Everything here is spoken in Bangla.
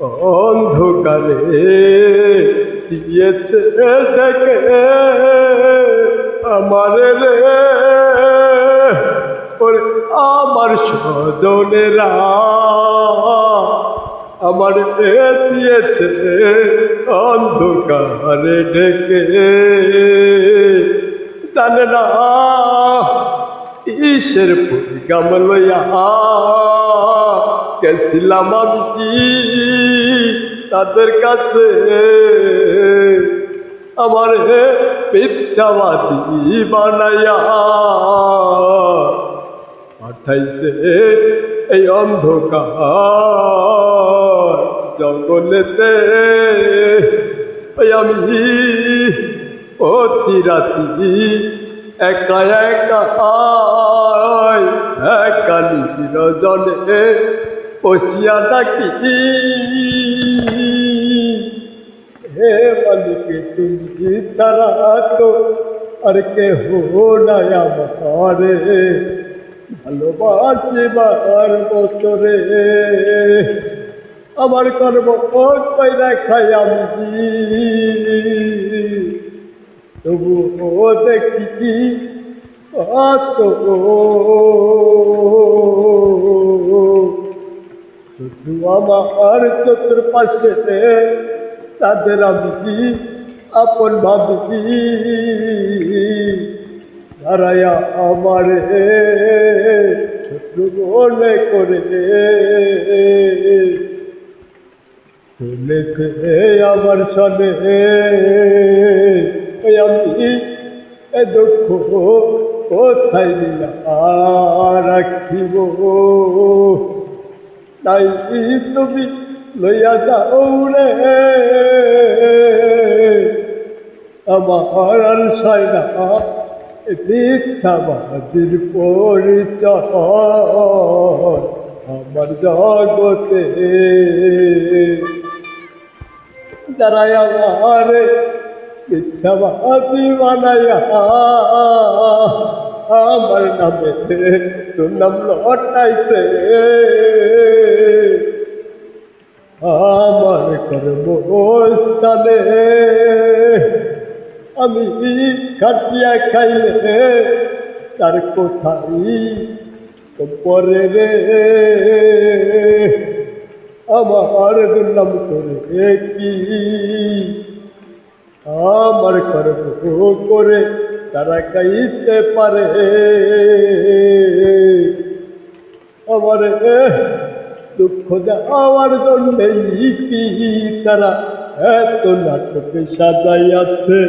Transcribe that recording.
অন্ধকারে দিয়েছে ডেকে আমার রে ওরে আমার স্বজনেরা, আমার এ দিয়েছে অন্ধকারে ডেকে। জানে না, ঈশের পরিগাম লইয়া গেছিলাম আমি তাদের কাছে আমার হে মিথ্যাবাদী বানাইয়া পাঠাইছে এই অন্ধকার জঙ্গলেতে। আমি অতি রাতি একা একা একা নিরজনে বসিয়া ডাকি হে মালিক, তুমি ছাড়া তো আর কে হো না আমারে ভালোবাসিবার বছরে। আমার কর্ম কইরা খাই আমি তবু দেখি কত শুধু আমার চতুর্পাশে চাঁদের আমি আপন ভাবি দাঁড়ায়া আমার শত্রু মনে করে চলেছে আমার সনে আমি এ দুঃখ কোথায় রাখিব? তাই তুমি লইয়া যাও রে? আমার আর সাইনা মিথ্যাবাদীর পরিচয় আমার জগতে। যারা আমার মিথ্যাবাদী বানাইয়া আমার নামে তোর নাম লটাইছে আমার কর্মস্থানে আমি খাটিয়া খাইলে তার কোথায় পরে রে। আমার দুর্নাম করে কি? আমার কর্ম করে তারা গাইতে পারে। আমার দুঃখ দেওয়ার জন্যই কি তারা এত নাটকে সাজাইয়াছে?